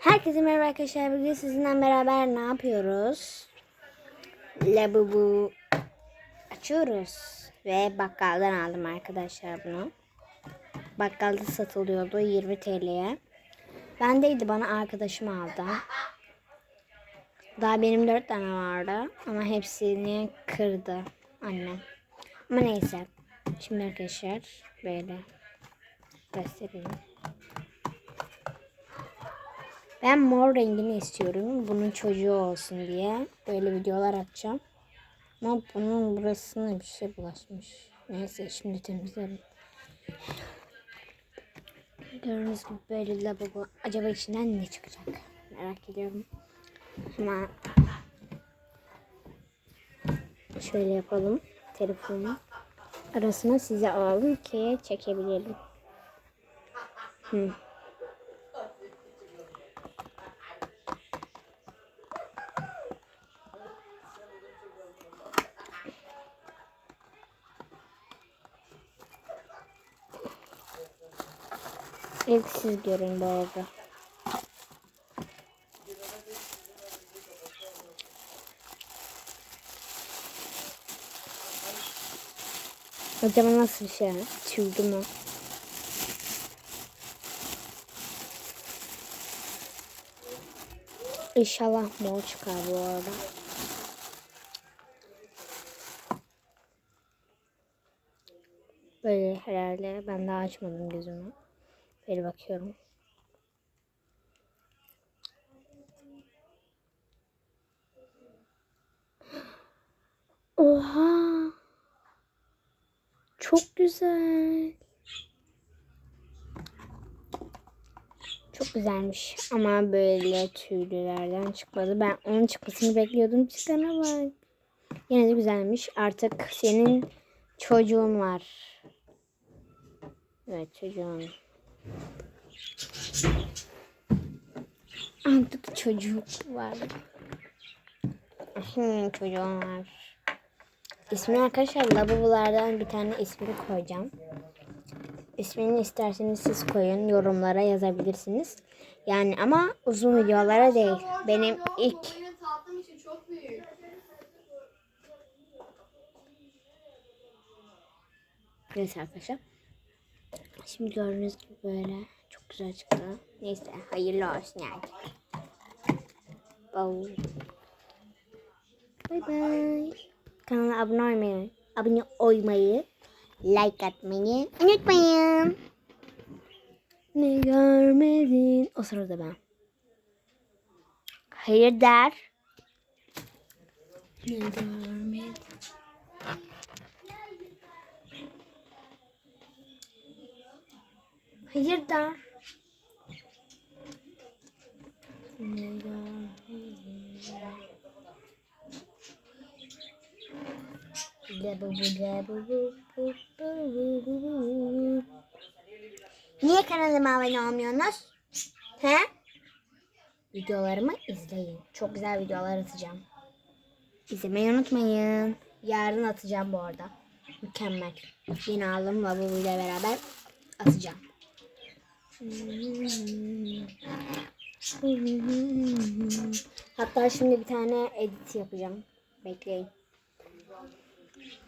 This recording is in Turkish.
Herkese merhaba arkadaşlar. Bugün sizinle beraber ne yapıyoruz? Labubu açıyoruz. Ve bakkaldan aldım arkadaşlar bunu. Bakkalda satılıyordu 20 TL'ye. Bendeydi bana arkadaşım aldı. Daha benim 4 tane vardı. Ama hepsini kırdı annem. Ama neyse. Şimdi arkadaşlar böyle göstereyim. Ben mor rengini istiyorum. Bunun çocuğu olsun diye. Böyle videolar atacağım. Ama bunun burasına bir şey bulaşmış. Neyse şimdi temizlerim. Gördüğünüz gibi böyle lavabo. Acaba içinden ne çıkacak? Merak ediyorum. Ama şöyle yapalım. Telefonu arasına size alalım ki çekebilelim. Hı. İlk siz görün bu arada. Acaba nasıl bir şey? Tüylü mü? İnşallah mor çıkar bu arada. Böyle herhalde ben daha açmadım gözümü. Böyle bakıyorum. Oha. Çok güzel. Çok güzelmiş ama böyle tüylülerden çıkmadı. Ben onun çıkmasını bekliyordum. Çıkana bak. Yine de güzelmiş. Artık senin çocuğun var. Evet çocuğun. Artık çocuk var. Hmm, çocuğum var. İsmini arkadaşlar lavabolardan bir tane ismini koyacağım. İsmini isterseniz siz koyun. Yorumlara yazabilirsiniz. Yani ama uzun videolara değil. Benim ilk. Neyse arkadaşlar. Şimdi gördüğünüz gibi böyle çok güzel çıktı. Neyse hayırlı olsun yani. Bye. Bye bye. Kanala abone olmayı, abone olmayı, like atmayı unutmayın. Ne görmedin? O sırada ben. Hayır der. Ne görmedin? Hayır der. Ne görmedin? Labubu, labubu, bu, bu, bu, bu, bu. Niye kanalıma abone olmuyorsunuz? He? Videolarımı izleyin. Çok güzel videolar atacağım. İzlemeyi unutmayın. Yarın atacağım bu arada. Mükemmel. Yine aldım Labubu ile beraber atacağım. Hatta şimdi bir tane edit yapacağım. Bekleyin.